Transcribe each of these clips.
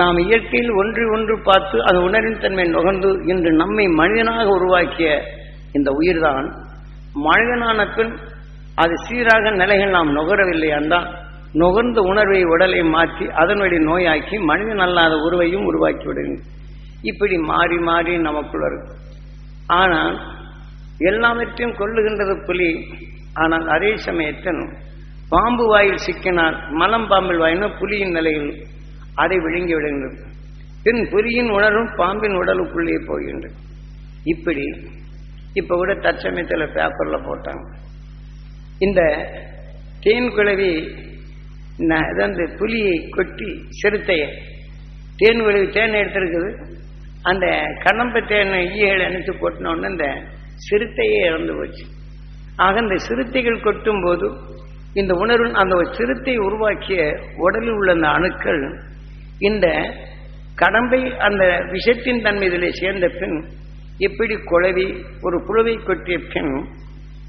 நாம் இயற்கையில் ஒன்று ஒன்று பார்த்து அது உணரின் தன்மை நுகர்ந்து இன்று நம்மை மனிதனாக உருவாக்கிய இந்த உயிர்தான். மனிதனான பின் அது சீராக நிலைகள் நாம் நுகரவில்லை நுகர்ந்த உணர்வை உடலை மாற்றி அதனுடைய நோயாக்கி மனிதன் அல்லாத உருவையும் உருவாக்கி விடுகிறது. இப்படி மாறி மாறி நமக்குள்ள இருக்கு ஆனால் எல்லாவற்றையும் கொள்ளுகின்றது புலி. ஆனால் அதே சமயத்தில் பாம்பு வாயில் சிக்கினால் மலம் பாம்பில் வாயினா புலியின் நிலையில் அதை விழுங்கி விடுகின்றது பின் புலியின் உணரும் பாம்பின் உடலுக்குள்ளே போகின்றது இப்படி இப்ப கூட தற்சமயத்தில் பேப்பர்ல போட்டாங்க. இந்த தேன் குழவி ந- அதாவது புலியை கொட்டி சிறுத்தையை தேன் குழவி தேன் எடுத்திருக்குது. அந்த கடம்ப தேனை ஈயல் அணைத்து கொட்டினோன்னு இந்த சிறுத்தையே இறந்து போச்சு. ஆக இந்த சிறுத்தைகள் கொட்டும் போது இந்த உணர்வு அந்த சிறுத்தை உருவாக்கிய உடலில் உள்ள அந்த அணுக்கள் இந்த கடம்பை அந்த விஷத்தின் தன்மை சேர்ந்த பின் எப்படி குழவி ஒரு புழுவை கொட்டிய பின்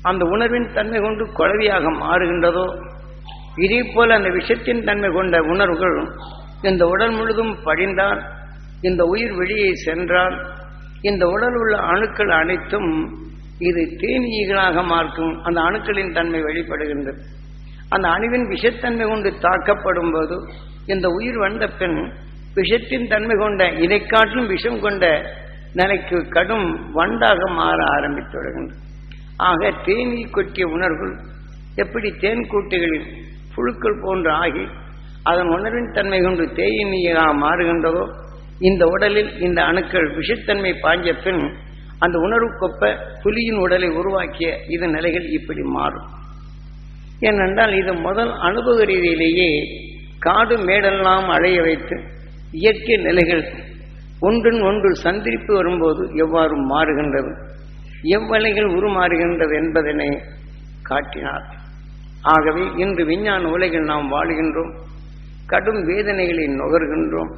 அந்த உணர்வின் தன்மை கொண்டு குழவியாக மாறுகின்றதோ? இதே போல அந்த விஷத்தின் தன்மை கொண்ட உணர்வுகள் இந்த உடல் முழுதும் படிந்தால் இந்த உயிர் வெளியே சென்றால் இந்த உடல் உள்ள அணுக்கள் அனைத்தும் இது தேனீகளாக மாற்றும் அந்த அணுக்களின் தன்மை வெளிப்படுகின்றது. அந்த அணுவின் விஷத்தன்மை கொண்டு தாக்கப்படும் போது இந்த உயிர் வந்த பின் விஷத்தின் தன்மை கொண்ட இதை காட்டிலும் விஷம் கொண்ட நிலைக்கு கடும் வண்டாக மாற ஆரம்பித்து வருகின்றது ஆக தேனீ கொட்டிய உணர்வுகள் எப்படி தேன் கூட்டுகளில் புழுக்கள் போன்று ஆகி அதன் உணர்வின் தன்மை கொண்டு தேயினியாக மாறுகின்றதோ இந்த உடலில் இந்த அணுக்கள் விஷத்தன்மை பாய்ஞ்ச பின் அந்த உணர்வுக்கொப்ப புலியின் உடலை உருவாக்கிய இது நிலைகள் இப்படி மாறும். ஏனென்றால் இது முதல் அனுபவ ரீதியிலேயே காடு மேடெல்லாம் அழைய வைத்து இயற்கை நிலைகள் ஒன்றின் ஒன்று சந்திரிப்பு வரும்போது எவ்வாறு மாறுகின்றது? எவ்வளைகள் உருமாறுகின்றது என்பதனை காட்டினார். ஆகவே இன்று விஞ்ஞான உலகில் நாம் வாழுகின்றோம் கடும் வேதனைகளை நுகர்கின்றோம்.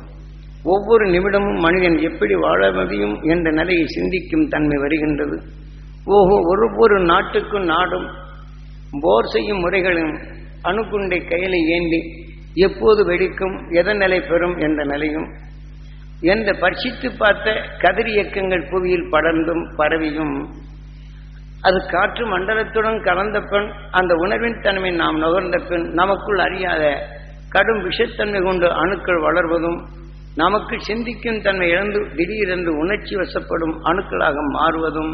ஒவ்வொரு நிமிடமும் மனிதன் எப்படி வாழ முடியும் என்ற நிலையை சிந்திக்கும் தன்மை வருகின்றது. ஓஹோ ஒவ்வொரு நாட்டுக்கும் நாடும் போர் செய்யும் முறைகளும் அணுகுண்டை கையில ஏந்தி எப்போது வெடிக்கும் எதன் நிலை பெறும் என்ற நிலையும் என்ற பரிசித்து பார்த்த கதிர் இயக்கங்கள் புவியில் படர்ந்தும் பரவியும். அது காற்று மண்டலத்துடன் கலந்த பின் அந்த உணர்வின் தன்மை நாம் நுகர்ந்த பின் நமக்குள் அறியாத கடும் விஷத்தன்மை கொண்டு அணுக்கள் வளர்வதும் நமக்கு சிந்திக்கும் தன்மை இழந்து திடீரென்று உணர்ச்சி வசப்படும் அணுக்களாக மாறுவதும்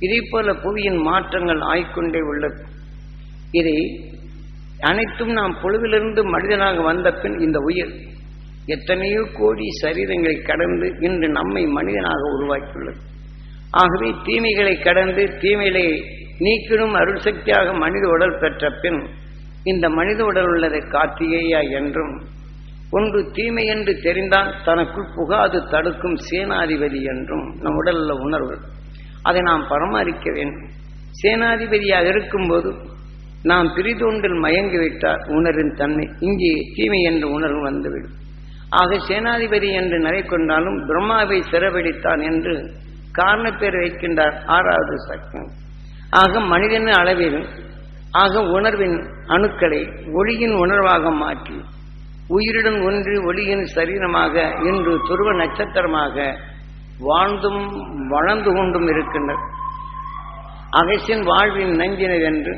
இதே போல புவியின் மாற்றங்கள் ஆய்க்கொண்டே உள்ளது இதை அனைத்தும் நாம் பொழுதிலிருந்து மனிதனாக வந்த பின் இந்த உயிர் எத்தனையோ கோடி சரீரங்களை கடந்து இன்று நம்மை மனிதனாக உருவாக்கியுள்ளது. ஆகவே தீமைகளை கடந்து தீமைகளை நீக்கிடும் அருள் சக்தியாக மனித உடல் பெற்ற பின் இந்த மனித உடல் உள்ளதை கார்த்திகேயா என்றும் ஒன்று தீமை என்று தெரிந்தால் தனக்குள் புகாது தடுக்கும் சேனாதிபதி என்றும் நம் உடலில் உணர்வு. அதை நாம் பராமரிக்க வேண்டும். சேனாதிபதியாக இருக்கும்போது நாம் பிரிதொன்றில் மயங்கிவிட்டால் உணரின் தன்மை. இங்கே தீமை என்ற உணர்வு வந்துவிடும். ஆக சேனாதிபதி என்று நிலை கொண்டாலும் பிரம்மாவை சிறவெடித்தான் என்று காரணப்பேர் வைக்கின்றார் ஆறாவது சக்கம் ஆக மனிதன் அளவில் ஆக உணர்வின் அணுக்களை ஒளியின் உணர்வாக மாற்றி உயிருடன் ஒன்று ஒளியின் சரீரமாக இன்று துருவ நட்சத்திரமாக வாழ்ந்தும் வளர்ந்து கொண்டும் இருக்கின்றனர். அகசின் வாழ்வின் நஞ்சினர் என்று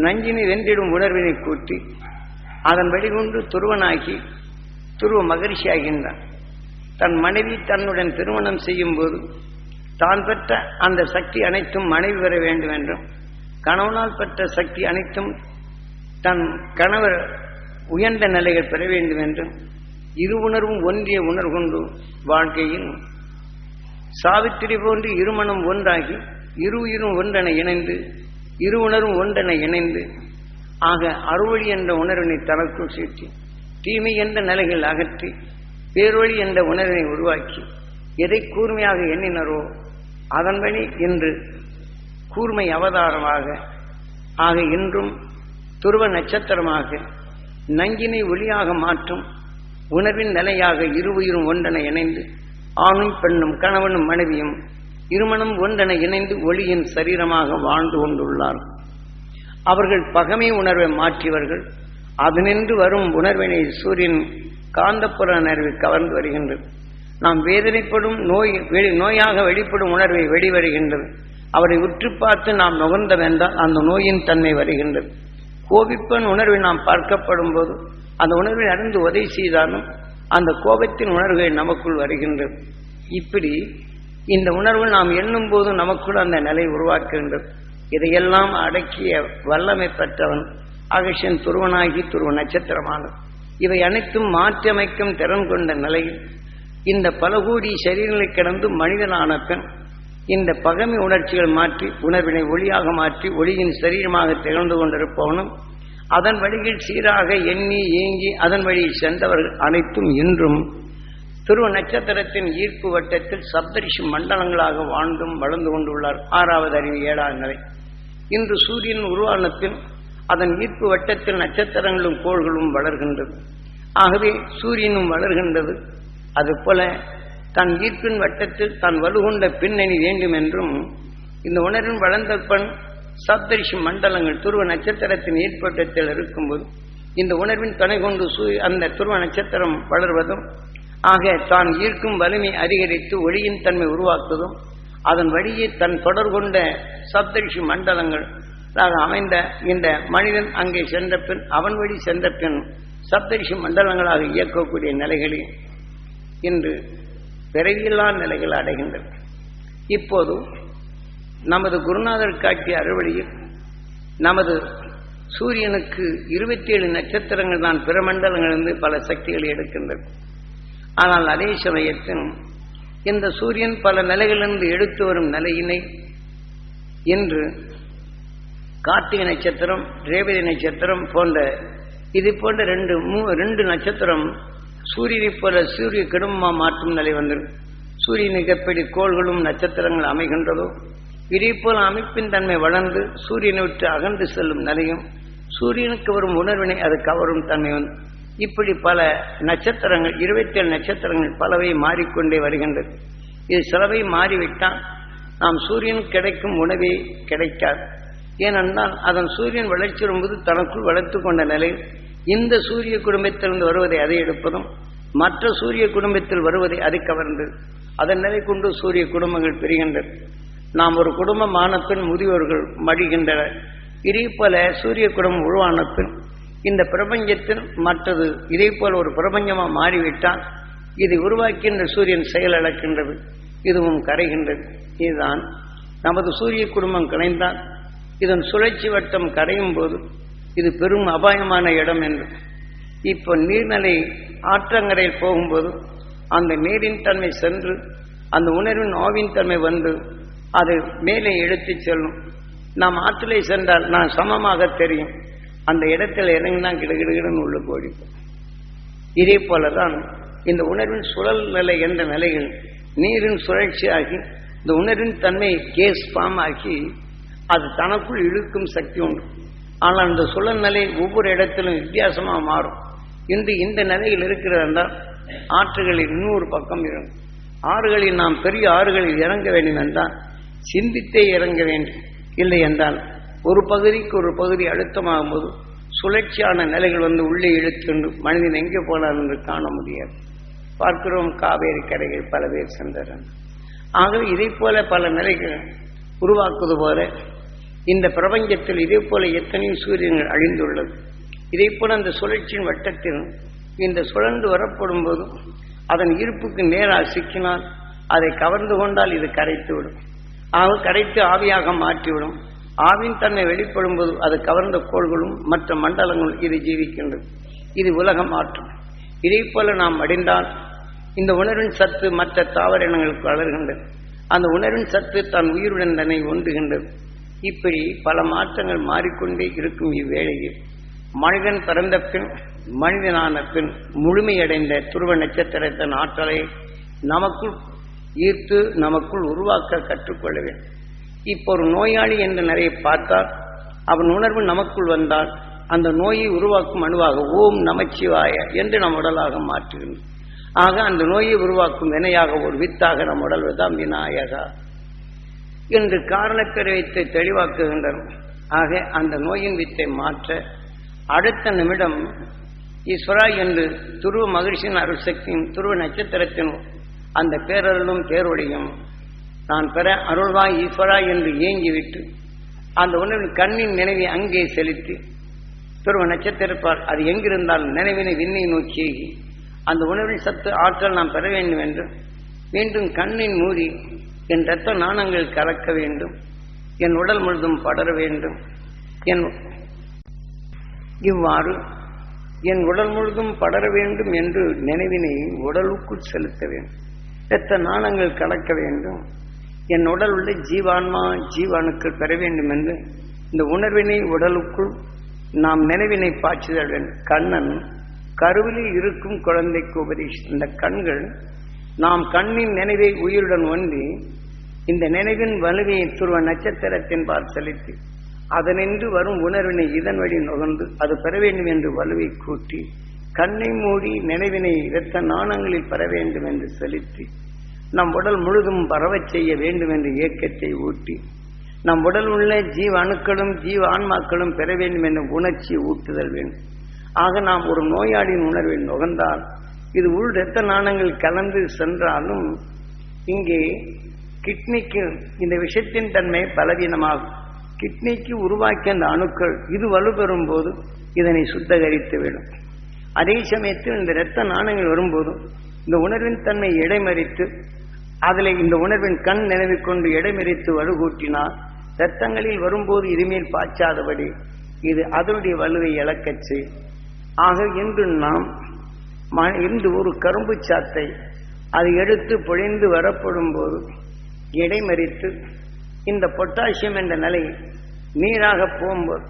நஞ்சினை வென்றிடும் உணர்வினை கூட்டி அதன் வழிகொண்டு துருவனாகி துருவ மகிழ்ச்சி ஆகின்றான் தன் மனைவி தன்னுடன் திருமணம் செய்யும் போது தான் பெற்ற அந்த சக்தி அனைத்தும் மனைவி பெற வேண்டும் என்றும் கணவனால் பெற்ற சக்தி அனைத்தும் தன் கணவர் உயர்ந்த நிலைகள் பெற வேண்டும் என்றும் இரு உணர்வும் ஒன்றிய உணர்வு கொண்டு வாழ்க்கையில் சாவித்திரி போன்று இருமணம் ஒன்றாகி இரு உயிரும் ஒன்றென இணைந்து இரு உணர்வும் ஒன்றென இணைந்து ஆக அறுவழி என்ற உணர்வினை தனக்குள் சேர்த்தி தீமை என்ற நிலைகள் அகற்றி பேரொழி என்ற உணர்வினை உருவாக்கி எதை கூர்மையாக எண்ணினரோ அதன் வழி இன்று கூர்மை அவதாரமாக ஆக இன்றும் துருவ நட்சத்திரமாக நஞ்சினை ஒளியாக மாற்றும் உணர்வின் நிலையாக இரு உயிரும் ஒன்றென இணைந்து ஆணும் பெண்ணும் கணவனும் மனைவியும் இருமணம் ஒன்றென இணைந்து ஒளியின் சரீரமாக வாழ்ந்து கொண்டுள்ளார். அவர்கள் பகமை உணர்வை மாற்றியவர்கள். அதனின்று வரும் உணர்வினை சூரியன் காந்தப்புற உணர்வு கவர்ந்து வருகின்றது. நாம் வேதனைப்படும் நோய் வெளி நோயாக வெளிப்படும் உணர்வை வெளிவருகின்றது. அவரை உற்று பார்த்து நாம் நுகர்ந்தவென்றால் அந்த நோயின் தன்மை வருகின்றது. கோபிப்பன் உணர்வை நாம் பார்க்கப்படும் போது அந்த உணர்வை அறிந்து உதவி செய்தாலும் அந்த கோபத்தின் உணர்வுகள் நமக்குள் வருகின்றது. இப்படி இந்த உணர்வு நாம் எண்ணும் போது நமக்குள் அந்த நிலை உருவாக்குகின்றது. இதையெல்லாம் அடக்கிய வல்லமை பெற்றவன் அகஷன் துருவனாகி துருவ நட்சத்திரமானது இவை அனைத்தும் மாற்றியமைக்கும் திறன் கொண்ட நிலையில் இந்த பலகூடி சரீரங்களை கிடந்து மனிதனான பெண் இந்த பகமை உணர்ச்சிகள் மாற்றி உணர்வினை ஒளியாக மாற்றி ஒளியின் சரீரமாக திகழ்ந்து கொண்டிருப்பவனும் அதன் வழியில் சீராக எண்ணி ஏங்கி அதன் வழியில் சென்றவர்கள் அனைத்தும் இன்றும் துருவ நட்சத்திரத்தின் ஈர்ப்பு வட்டத்தில் சப்தரிஷி மண்டலங்களாக வாழ்ந்தும் வளர்ந்து கொண்டுள்ளார். ஆறாவது அறிவு ஏழாம் நிலை. இன்று சூரியன் உருவானத்தில் அதன் ஈர்ப்பு வட்டத்தில் நட்சத்திரங்களும் கோள்களும் வளர்கின்றது. ஆகவே சூரியனும் வளர்கின்றது. அதுபோல தன் ஈர்ப்பின் வட்டத்தில் தான் வலுகொண்ட பின்னணி வேண்டும் என்றும் இந்த உணர்வின் வளர்ந்த பெண் சப்தரிஷி மண்டலங்கள் துருவ நட்சத்திரத்தின் ஈர்ப்பட்டத்தில் இருக்கும்போது இந்த உணர்வின் துணை கொண்டு சூ அந்த துருவ நட்சத்திரம் வளர்வதும் ஆக தான் ஈர்க்கும் வலிமை அதிகரித்து ஒளியின் தன்மை உருவாக்குவதும் அதன் வழியே தன் தொடர் கொண்ட சப்தரிஷி மண்டலங்கள் அமைந்த இந்த மனிதன் அங்கே சென்ற பின் அவன் வழி சென்ற பின் சப்தரிஷி மண்டலங்களாக இயக்கக்கூடிய நிலைகளில் இன்று பிறவியில்லா நிலைகள் அடைகின்றன. இப்போது நமது குருநாதர் காட்டிய அறுவழியில் நமது சூரியனுக்கு இருபத்தி ஏழு நட்சத்திரங்கள் தான் பிற மண்டலங்களிலிருந்து பல சக்திகளை எடுக்கின்றன. ஆனால் அதே சமயத்தில் இந்த சூரியன் பல நிலைகளிலிருந்து எடுத்து வரும் நிலையினை இன்று கார்த்திகை நட்சத்திரம் ரேவதி நட்சத்திரம் போன்ற இது போன்ற ரெண்டு மூ ரெண்டு நட்சத்திரம் சூரியனை போல சூரிய கிடும்பமா மாற்றும் நிலை வந்துடும் சூரியனுக்கு எப்படி கோள்களும் நட்சத்திரங்கள் அமைகின்றதோ இதே போல அமைப்பின் தன்மை வளர்ந்து சூரியனை விட்டு அகன்று செல்லும் நிலையும் சூரியனுக்கு வரும் உணர்வினை அது கவரும் தன்மை வந்து இப்படி பல நட்சத்திரங்கள் இருபத்தி ஏழு நட்சத்திரங்கள் பலவை மாறிக்கொண்டே வருகின்றது. இது சிலவை மாறிவிட்டால் நாம் சூரியன் கிடைக்கும் உணவே கிடைக்காது. ஏனென்றால் அதன் சூரியன் வளர்ச்சி வரும்போது தனக்குள் வளர்த்து கொண்ட நிலையில் இந்த சூரிய குடும்பத்திலிருந்து வருவதை அதை எடுப்பதும் மற்ற சூரிய குடும்பத்தில் வருவதை அதை கவர்ந்து அதன் நிலை கொண்டு சூரிய குடும்பங்கள் பெறுகின்றன நாம் ஒரு குடும்பமான பெண் பின் முதியோர்கள் மடிகின்றனர். இதே போல சூரிய குடும்பம் உருவான பின் இந்த பிரபஞ்சத்தில் மற்றது இதே போல ஒரு பிரபஞ்சமாக மாறிவிட்டால் இதை உருவாக்கின்ற சூரியன் செயலிழக்கின்றது இதுவும் கரைகின்றது. இதுதான் நமது சூரிய குடும்பம் கலைந்தால் இதன் சுழற்சி வட்டம் கரையும் போது இது பெரும் அபாயமான இடம் என்று. இப்போ நீர்நிலை ஆற்றங்கரையில் போகும்போது அந்த நீரின் தன்மை சென்று அந்த உணர்வின் ஆவின் தன்மை வந்து அது மேலே இழுத்துச் செல்லும். நாம் ஆற்றிலே சென்றால் நான் சமமாக தெரியும். அந்த இடத்தில் இறங்கினா கிடுகிடுகிடுன்னு உள்ள போடிப்போம் இதே போலதான் இந்த உணர்வின் சுழல் நிலை என்ற நிலையில் நீரின் சுழற்சியாகி இந்த உணர்வின் தன்மை கேஸ் ஃபார்ம் ஆகி அது தனக்குள் இழுக்கும் சக்தி உண்டு. ஆனால் அந்த சுழல் நிலை ஒவ்வொரு இடத்திலும் வித்தியாசமாக மாறும். இன்று இந்த நிலையில் இருக்கிறது என்றால் ஆற்றுகளில் இன்னொரு பக்கம் இருக்கும் ஆறுகளில் நாம் பெரிய ஆறுகளில் இறங்க வேண்டும் என்றால் சிந்தித்தே இறங்க வேண்டும். இல்லை என்றால் ஒரு பகுதிக்கு ஒரு பகுதி அழுத்தமாகும் போது சுழற்சியான நிலைகள் வந்து உள்ளே இழுத்துண்டு மனிதன் எங்கே போனான் என்று காண முடியாது. பார்க்கிறோம் காவேரி கரைகள் பல பேர் சென்றனர். ஆகவே இதை போல பல நிலைகள் உருவாக்குவது போல இந்த பிரபஞ்சத்தில் இதே போல எத்தனையோ சூரியன்கள் அழிந்துள்ளது. இதே போல அந்த சுழற்சியின் வட்டத்தில் இந்த சுழன்று வரப்படும் போது அதன் இருப்புக்கு நேராக சிக்கினால் அதை கவர்ந்து கொண்டால் இது கரைத்து விடும் ஆக கரைத்து ஆவியாக மாற்றிவிடும். ஆவின் தன்னை வெளிப்படும் போது அது கவர்ந்த கோள்களும் மற்ற மண்டலங்களும் இது ஜீவிக்கின்றது. இது உலகம் ஆற்றும். இதை போல நாம் அடைந்தால் இந்த உணர்வின் சத்து மற்ற தாவர இனங்களுக்கு வளர்கின்றது. அந்த உணர்வின் சத்து தன் உயிருடன் தன்னை ஒன்றுகின்றது இப்படி பல மாற்றங்கள் மாறிக்கொண்டே இருக்கும் இவ்வேளையில். மனிதன் பிறந்த பின் மனிதனான பின் முழுமையடைந்த துருவ நட்சத்திரத்தின் ஆற்றலை நமக்குள் ஈர்த்து நமக்குள் உருவாக்க கற்றுக்கொள்ள வேண்டும். இப்போ ஒரு நோயாளி என்ற நிறைய பார்த்தால் அவன் உணர்வு நமக்குள் வந்தால் அந்த நோயை உருவாக்கும் அணுவாக ஓம் நமச்சிவாய என்று நம் உடலாக மாற்றுகின்றோம் ஆக அந்த நோயை உருவாக்கும் வினையாக ஒரு வித்தாக நம் உடல் தான் விநாயகா என்று காரணக்கரை வைத்து தெளிவாக்குகின்றனர் ஆக அந்த நோயின் வித்தை மாற்ற அடுத்த நிமிடம் ஈஸ்வரா என்று துருவ மகிழ்ச்சியின் அருள் சக்தியும் துருவ நட்சத்திரத்தின் அந்த பேரருளும் பேரொழியும் நான் பெற அருள்வா ஈஸ்வரா என்று ஏங்கிவிட்டு அந்த உணர்வின் கண்ணின் நினைவை அங்கே செலுத்தி துருவ நட்சத்திரப்பார் அது எங்கிருந்தால் நினைவினை விண்ணை நோக்கி அந்த உணர்வின் சத்து ஆற்றல் நாம் பெற வேண்டும் என்று மீண்டும் கண்ணின் மூடி என் இரத்த நாணங்கள் கலக்க வேண்டும் என் உடல் முழுதும் படர வேண்டும் என் இவ்வாறு என் உடல் முழுதும் படர வேண்டும் என்று நினைவினை உடலுக்குள் செலுத்த வேண்டும். இரத்த நாணங்கள் கலக்க வேண்டும். என் உடல் உள்ள ஜீவான்மா ஜீவானுக்கு பெற வேண்டும் என்று இந்த உணர்வினை உடலுக்குள் நாம் நினைவினை பாய்ச்சுதல் வேண்டும் கண்ணன் கருவிலில் இருக்கும் குழந்தைக்கு உபதேசித்த இந்த கண்கள் நாம் கண்ணின் நினைவை உயிருடன் ஒன்றி இந்த நினைவின் வலுவையை துருவ நட்சத்திரத்தின் பால் செலுத்தி அதனின்று வரும் உணர்வினை இதன் வழி நுகர்ந்து அது பெற வேண்டும் என்று வலுவை கூட்டி கண்ணை மூடி நினைவினை இரத்த நாணங்களில் பெற வேண்டும் என்று செலுத்தி நம் உடல் முழுதும் பரவச் செய்ய வேண்டும் என்ற இயக்கத்தை ஊட்டி. நம் உடல் உள்ள ஜீவ அணுக்களும் ஜீவ ஆன்மாக்களும் பெற வேண்டும் என்ற உணர்ச்சி ஊட்டுதல் வேண்டும். ஆக நாம் ஒரு நோயாளியின் உணர்வை நுகர்ந்தால் இது உள் இரத்த நாணங்கள் கலந்து சென்றாலும் இங்கே கிட்னிக்கு இந்த விஷத்தின் தன்மை பலவீனமாகும். கிட்னிக்கு உருவாக்கிய அந்த அணுக்கள் இது வலுப்பெறும் போது இதனை சுத்தகரித்து விடும். அதே சமயத்தில் இந்த இரத்த நாணங்கள் வரும்போதும் இந்த உணர்வின் தன்மை இடைமறித்து அதில் இந்த உணர்வின் கண் நினைவு கொண்டு இடைமறித்து வலுகூட்டினால் சத்தங்களில் வரும்போது இனிமேல் பாய்ச்சாதபடி இது அதனுடைய வலுவை இழக்கச்சு. ஆக இன்று நாம் ம- இன்று ஒரு கரும்பு சாத்தை அது எடுத்து பொழிந்து வரப்படும் போது இடைமறித்து இந்த பொட்டாசியம் என்ற நிலை நீராக போகும்போது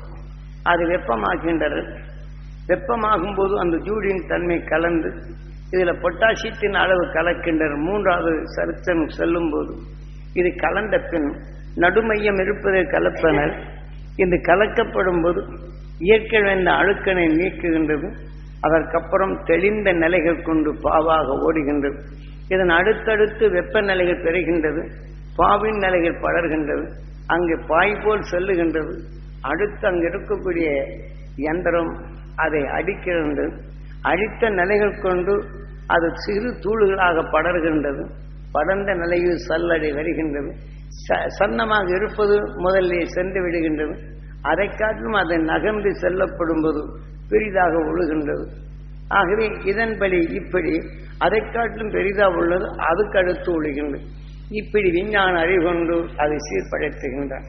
அது வெப்பமாகின்றது. வெப்பமாகும் போது அந்த ஜூடியின் தன்மை கலந்து இதில் பொட்டாசியத்தின் அளவு கலக்கின்றன மூன்றாவது சரித்தம் செல்லும் போது இது கலந்த பின் நடுமையம் இருப்பதை கலப்பனர். இது கலக்கப்படும் போது இயற்கை வேண்ட அழுக்கனை நீக்குகின்றது. அதற்கப்புறம் தெளிந்த நிலைகள் கொண்டு பாவாக ஓடுகின்றது. இதன் அடுத்தடுத்து வெப்பநிலைகள் பெறுகின்றது. பாவின் நிலைகள் படர்கின்றது. அங்கு பாய் போல் செல்லுகின்றது. அடுத்து அங்கு இருக்கக்கூடிய யந்திரம் அதை அடிக்கின்றது. அழித்த நிலைகள் கொண்டு அது சிறு தூள்களாக படர்கின்றது. படர்ந்த நிலையில் சல்லடை வருகின்றது. ச- சன்னமாக இருப்பது முதல்ல சென்று விடுகின்றது. அதை காட்டிலும் அதை நகர்ந்து செல்லப்படும் போது பெரிதாக ஒழுகின்றது. ஆகவே இதன்படி இப்படி அதை காட்டிலும் பெரிதாக உள்ளது அதுக்கு அடுத்து ஒழுகின்றது. இப்படி விஞ்ஞான அறிகொண்டு அதை சீர்படுத்துகின்றான்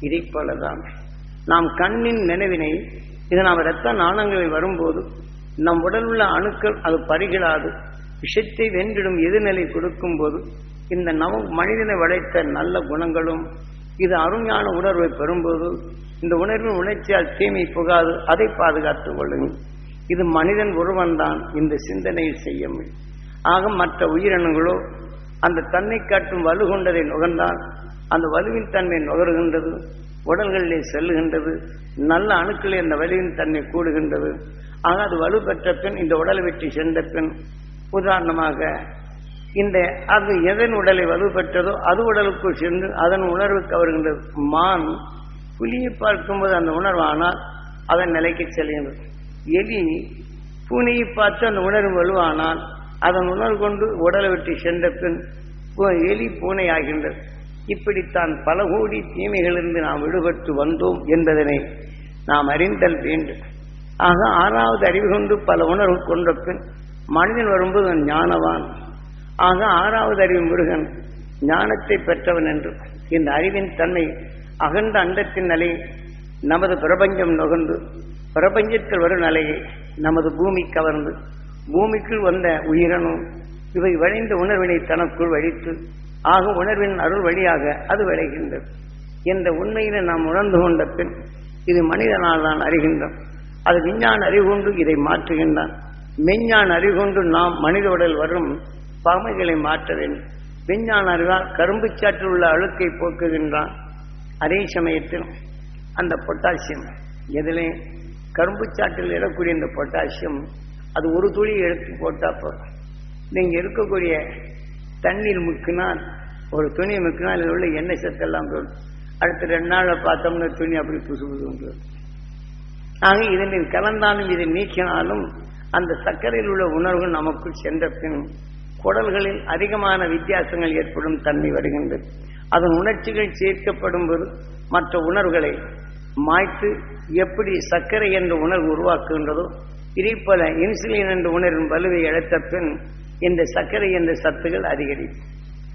இதை போலதான் நாம் கண்ணின் நினைவினை இது நாம் இரத்த நாணங்களில் வரும்போது நம் உடல் உள்ள அணுக்கள் அது பருகிடாது விஷத்தை வென்றிடும் எதிர்நிலை கொடுக்கும் போது இந்த நவ மனிதனை வளைத்த நல்ல குணங்களும் இது அருமையான உணர்வை பெறும்போது இந்த உணர்வின் உணர்ச்சியால் தீமை புகாது அதை பாதுகாத்துக் கொள்ளுங்கள். இது மனிதன் ஒருவன்தான் இந்த சிந்தனையை செய்ய முடியும். ஆக மற்ற உயிரினங்களோ அந்த தன்னை காட்டும் வலு கொண்டதை நுகர்ந்தால் அந்த வலுவின் தன்மை நுகர்கின்றது உடல்களிலே செல்லுகின்றது நல்ல அணுக்களில் அந்த வலுவின் தன்மை கூடுகின்றது ஆக அது வலு பெற்ற பின் இந்த உடலை விட்டு சென்ற பின் உதாரணமாக இந்த அது எதன் உடலை வலு பெற்றதோ அது உடலுக்குள் சென்று அதன் உணர்வு கவர்கின்றது மான் புலியை பார்க்கும்போது அந்த உணர்வு ஆனால் அதன் நிலைக்கு செல்கின்றது. எலி பூனையை பார்த்து அந்த உணர்வு வலுவானால் அதன் உணர்வு கொண்டு உடலை விட்டு சென்ற பின் பூ- எலி பூனை ஆகின்றது. இப்படித்தான் பல கோடி தீமைகளிலிருந்து நாம் விடுபட்டு வந்தோம் என்பதனை நாம் அறிந்தல் வேண்டும். ஆக ஆறாவது அறிவு கொண்டு பல உணர்வு கொண்ட பின் மனிதன் வரும்போது ஞானவான். ஆக ஆறாவது அறிவு முருகன் ஞானத்தை பெற்றவன் என்று. இந்த அறிவின் தன்மை அகண்ட அண்டத்தின் நிலை நமது பிரபஞ்சம் நுகர்ந்து பிரபஞ்சத்தில் வரும் நிலையை நமது பூமி கவர்ந்து பூமிக்குள் வந்த உயிரனும் இவை வளைந்த உணர்வினை தனக்குள் வழித்து ஆக உணர்வின் அருள் வழியாக அது விளைகின்றது. என்ற உண்மையினை நாம் உணர்ந்து கொண்ட பின் இது மனிதனால் தான் அறிகின்றோம். அது விஞ்ஞான அறிகொண்டு இதை மாற்றுகின்றான். மெஞ்ஞான அறிகொண்டு நாம் மனித உடல் வரும் பகமைகளை மாற்ற வேண்டும். விஞ்ஞான அறிவால் கரும்பு சாற்றில் உள்ள அழுக்கை போக்குகின்றான். அதே சமயத்தில் அந்த பொட்டாசியம் எதிலே கரும்பு சாற்றில் இடக்கூடிய இந்த பொட்டாசியம் அது ஒரு துளி எடுத்து போட்டால் போதும். நீங்கள் இருக்கக்கூடிய தண்ணீர் முக்கினால் ஒரு துணி முக்கினால் இதில் உள்ள எண்ணெய் சத்தெல்லாம் போடும் அடுத்த ரெண்டு நாளில் பார்த்தோம்னா துணி அப்படி புசு புசு ஆக இதனின் கலந்தாலும் இதை நீக்கினாலும் அந்த சர்க்கரையில் உள்ள உணர்வுகள் நமக்குள் சென்ற பின் குடல்களில் அதிகமான வித்தியாசங்கள் ஏற்படும் தன்மை வருகின்றது. அதன் உணர்ச்சிகள் சேர்க்கப்படும் போது மற்ற உணர்வுகளை மாய்த்து எப்படி சர்க்கரை என்ற உணர்வு உருவாக்குகின்றதோ இதே போல இன்சுலின் என்ற உணர்வின் வலுவை இழத்த பின் இந்த சர்க்கரை என்ற சத்துகள் அதிகரிக்கும்.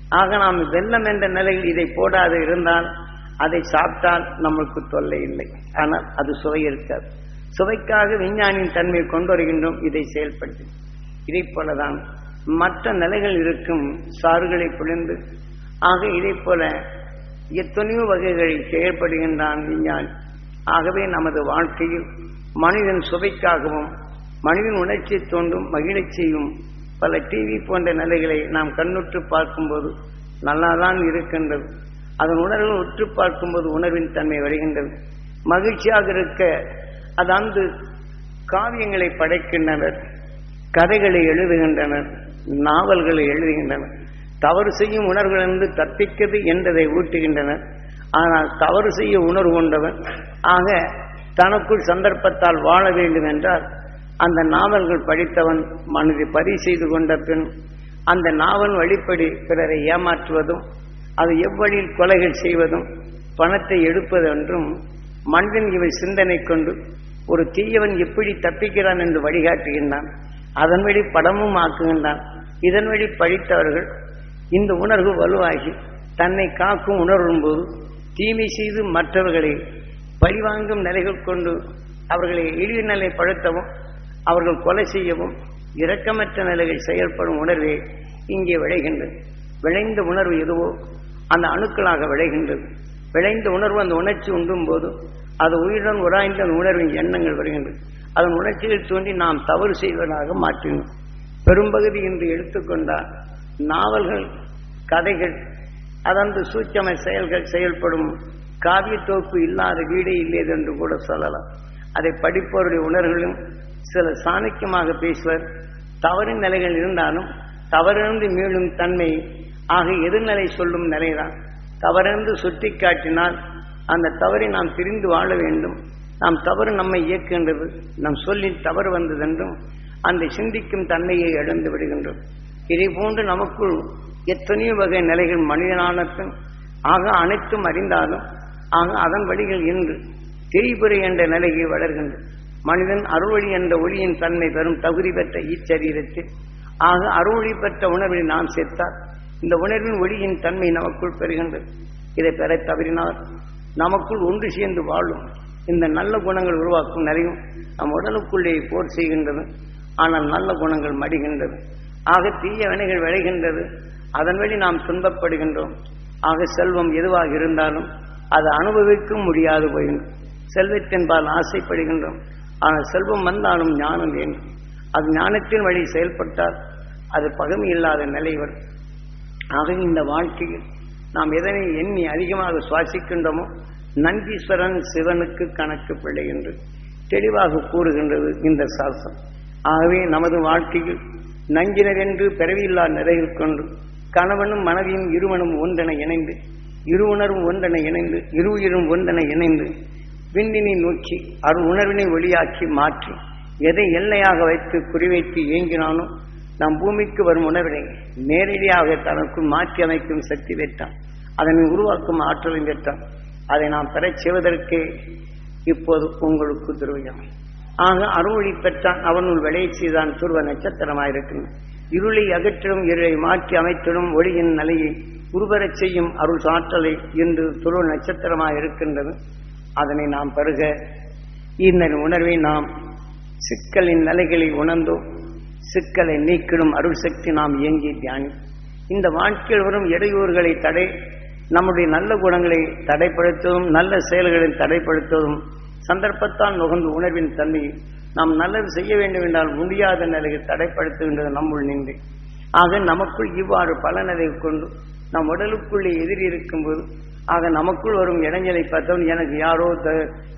ஆக நாம் வெள்ளம் என்ற நிலையில் இதை போடாது இருந்தால் அதை சாப்பிட்டால் நம்மளுக்கு தொல்லை இல்லை. ஆனால் அது சுவை இருக்காது. சுவைக்காக விஞ்ஞானியின் தன்மையை கொண்டு வருகின்றோம் இதை செயல்படுத்தி இதை போலதான் மற்ற நிலைகள் இருக்கும் சாறுகளை புலிந்து ஆக இதை போல எத்தனையோ வகைகளில் செயல்படுகின்றான் விஞ்ஞானி. ஆகவே நமது வாழ்க்கையில் மனிதன் சுவைக்காகவும் மனிதன் உணர்ச்சியை தோண்டும் மகிழச் செய்யும் பல டிவி போன்ற நிலைகளை நாம் கண்ணுற்று பார்க்கும்போது நல்லாதான் இருக்கின்றது. அதன் உணர்வு உற்று பார்க்கும்போது உணர்வின் தன்மை வருகின்றது. மகிழ்ச்சியாக இருக்க அது காவியங்களை படைக்கின்றனர் கதைகளை எழுதுகின்றனர் நாவல்களை எழுதுகின்றனர். தவறு செய்யும் உணர்விலிருந்து தப்பிக்கிறது என்றதை ஊட்டுகின்றனர். ஆனால் தவறு செய்ய உணர்வு கொண்டவன் ஆக தனக்குள் சந்தர்ப்பத்தால் வாழ வேண்டும் என்றால் அந்த நாவல்கள் படித்தவன் மனதை பதிவு செய்து கொண்ட பின் அந்த நாவல் வழிப்படி பிறரை ஏமாற்றுவதும் அது எவ்வழியில் கொலைகள் செய்வதும் பணத்தை எடுப்பதென்றும் மனிதன் இவை சிந்தனை கொண்டு ஒரு தீயவன் எப்படி தப்பிக்கிறான் என்று வழிகாட்டுகின்றான். அதன் வழி படமும் ஆக்குகின்றான். இதன் வழி படித்தவர்கள் இந்த உணர்வு வலுவாகி தன்னை காக்கும் உணர்வும் போது தீமை செய்து மற்றவர்களை பழிவாங்கும் நிலைகள் கொண்டு அவர்களை எளிய நிலைப்படுத்தவும் அவர்கள் கொலை செய்யவும் இரக்கமற்ற நிலையில் செயல்படும் உணர்வே இங்கே விளைகின்றது. விளைந்த உணர்வு எதுவோ அந்த அணுக்களாக விளைகின்றது. விளைந்த உணர்வு அந்த உணர்ச்சி உண்டும் போது அது உயிருடன் உராய்ந்த அந்த உணர்வின் எண்ணங்கள் வருகின்றது. அதன் உணர்ச்சிகள் தோன்றி நாம் தவறு செய்வதாக மாற்றினோம். பெரும்பகுதி இன்று எடுத்துக்கொண்டால் நாவல்கள் கதைகள் அதன்று சூட்சம செயல்கள் செயல்படும் காவியத்தோப்பு இல்லாத வீடே இல்லையது என்று கூட சொல்லலாம். அதை படிப்பவருடைய உணர்வுகளும் சில சாணக்கியமாக பேசுவர். தவறின் நிலைகள் இருந்தாலும் தவறிருந்து மீளும் தன்மை ஆக எதிர்நிலை சொல்லும் நிலைதான். தவறென்று சுட்டி காட்டினால் அந்த தவறை நாம் திரிந்து வாழ வேண்டும். நாம் தவறு நம்மை இயக்குகின்றது. நம் சொல்லில் தவறு வந்ததென்றும் அந்த சிந்திக்கும் தன்மையை இழந்து விடுகின்றோம் இதை போன்று நமக்குள் எத்தனையோ வகை நிலைகள் மனிதனானத்தும் ஆக அனைத்தும் அறிந்தாலும் ஆக அதன் வழிகள் இன்று திரிபுரை என்ற நிலையை வளர்கின்றது. மனிதன் அருள்வழி என்ற ஒளியின் தன்மை பெறும் தகுதி பெற்ற இச்சரீரத்தில் ஆக அருள்வழி பெற்ற உணர்வை நாம் சேர்த்தால் இந்த உணர்வின் ஒளியின் தன்மை நமக்குள் பெறுகின்றது. இதை பெற தவறினால் நமக்குள் ஒன்று சேர்ந்து வாழும். இந்த நல்ல குணங்கள் உருவாக்கும் நிறையும் நம் உடலுக்குள்ளே போர் செய்கின்றது. ஆனால் நல்ல குணங்கள் மடிகின்றது. ஆக தீய வினைகள் விளைகின்றது. அதன் வழி நாம் துன்பப்படுகின்றோம். ஆக செல்வம் எதுவாக இருந்தாலும் அதை அனுபவிக்க முடியாது போகின்றோம் செல்வத்தின்பால் ஆசைப்படுகின்றோம். ஆனால் செல்வம் வந்தாலும் ஞானம் வேண்டும். அது ஞானத்தின் வழி செயல்பட்டால் அது பகமை இல்லாத நிலை வரும். ஆகவே இந்த வாழ்க்கையில் நாம் எதனை எண்ணி அதிகமாக சுவாசிக்கின்றோமோ நந்தீஸ்வரன் சிவனுக்கு கணக்கு பிள்ளை என்று தெளிவாக கூறுகின்றது இந்த சாசனம். ஆகவே நமது வாழ்க்கையில் நஞ்சினரென்று பிறவியில்லா நிறையில் கொண்டு கணவனும் மனைவியும் இருவனும் ஒன்றென இணைந்து இருவுணரும் உணர்வும் ஒன்றென இணைந்து இருவுயிரும் ஒன்றென இணைந்து விண்ணினை நோக்கி அருள் உணர்வினை ஒளியாக்கி மாற்றி எதை எல்லையாக வைத்து குறிவைத்து இயங்கினானோ நாம் பூமிக்கு வரும் உணவினை நேரடியாக தனக்கு மாற்றி அமைக்கும் சக்தி பெற்றான் அதனை உருவாக்கும் ஆற்றலும் பெற்றான் அதை நாம் பெறச் செய்வதற்கே இப்போது உங்களுக்கு துருவியம் ஆக அருள்வழி பெற்றான் அவனுள் விளையச் செய்தான் துருவ நட்சத்திரமாயிருக்கும் இருளை அகற்றிடும் இருளை மாற்றி அமைத்திடும் ஒளியின் நிலையை உருவரச் செய்யும் அருள் சாற்றலை இன்று துருவ நட்சத்திரமாக இருக்கின்றது. அதனை நாம் பெருக இந்த உணர்வை நாம் சிக்கலின் நிலைகளை உணர்ந்தோம். சிக்கலை நீக்கிடும் அருள் சக்தி நாம் இயங்கி தியானி. இந்த வாழ்க்கையில் வரும் இடையூறுகளை தடை நம்முடைய நல்ல குணங்களை தடைப்படுத்துவதும் நல்ல செயல்களை தடைப்படுத்துவதும் சந்தர்ப்பத்தால் நுகர்ந்து உணர்வின் தன்மை நாம் நல்லது செய்ய வேண்டும் என்றால் முடியாத நிலையை தடைப்படுத்துகின்றது நம்முள் நின்று. ஆக நமக்குள் இவ்வாறு பல பலனதை கொண்டு நம் உடலுக்குள்ளே எதிரி இருக்கும்போது ஆக நமக்குள் வரும் இடைஞ்சலை பார்த்தவன் எனக்கு யாரோ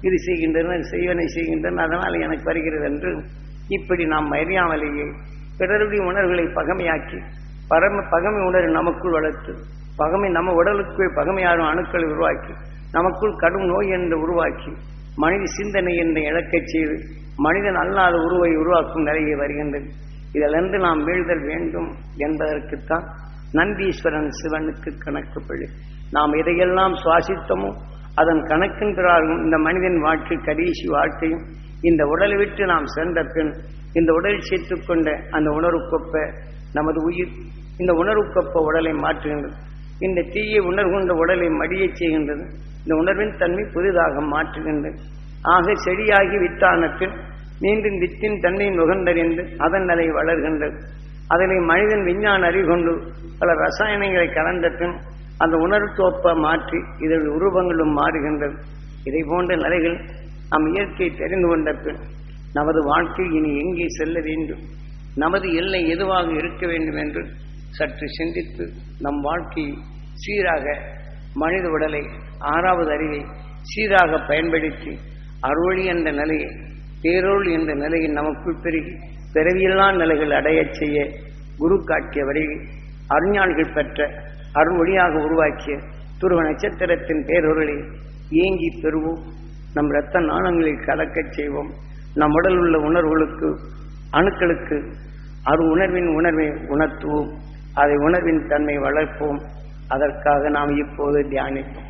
இது செய்கின்றனர் செய்வனை செய்கின்றனர் அதனால் எனக்கு வருகிறது என்று இப்படி நாம் அறியாமலேயே பிறருடைய உணர்வுகளை பகமையாக்கி பரம பகமை உணர்வு நமக்குள் வளர்த்து பகமை நம்ம உடலுக்கு பகமையாரும் அணுக்களை உருவாக்கி நமக்குள் கடும் நோய் என்று உருவாக்கி மனித சிந்தனை என்ற இழக்கச் செய்து மனிதன் அல்லாத உருவை உருவாக்கும் நிலையை வருகின்றது. இதிலிருந்து நாம் வீழ்தல் வேண்டும் என்பதற்குத்தான் நந்தீஸ்வரன் சிவனுக்கு கணக்கு பிள்ளை. நாம் எதையெல்லாம் சுவாசித்தோமோ அதன் கணக்கின்றார்கள் இந்த மனிதன் வாழ்க்கை கடைசி வாழ்க்கையும் இந்த உடலை விட்டு நாம் சென்ற பின் இந்த உடலில் சேர்த்துக் கொண்ட அந்த உணர்வுக்கொப்ப நமது உயிர் இந்த உணர்வுக்கொப்ப உடலை மாற்றுகின்றது. இந்த தீயை உணர்வுகொண்ட உடலை மடியச் செய்கின்றது. இந்த உணர்வின் தன்மை புதிதாக மாற்றுகின்றது. ஆக செடியாகி வித்தான பின் மீண்டும் வித்தின் தன்னை நுகர்ந்தறிந்து அதன் நிலை வளர்கின்றது. அதனை மனிதன் விஞ்ஞான அறிவு கொண்டு பல ரசாயனங்களை கலந்த பின் அந்த உணர்வுக்கொப்ப மாற்றி இதன் உருவங்களும் மாறுகின்றது. இதை போன்ற நிலைகள் நம் இயற்கை தெரிந்து கொண்ட பின் நமது வாழ்க்கை இனி எங்கே செல்ல வேண்டும்? நமது எல்லை எதுவாக இருக்க வேண்டும் என்று சற்று சிந்தித்து நம் வாழ்க்கையை சீராக மனித உடலை ஆறாவது அறிவை சீராக பயன்படுத்தி அருளி என்ற நிலையை பேரொள் என்ற நிலையை நமக்குள் பெருகி பிறவியில்லா நிலைகள் அடையச் செய்ய குரு காட்டிய வழியை அறிஞாள்கள் பெற்ற அருள்மொழியாக உருவாக்கிய துருவ நட்சத்திரத்தின் பேரொருளை இயங்கி பெறுவோம். நம் இரத்த நாணங்களை கலக்கச் செய்வோம். நம் உடல் உள்ள உணர்வுகளுக்கு அணுக்களுக்கு அரு உணர்வின் உணர்வை உணர்த்துவோம். அதை உணர்வின் தன்மை வளர்ப்போம். அதற்காக நாம் இப்போது தியானிப்போம்.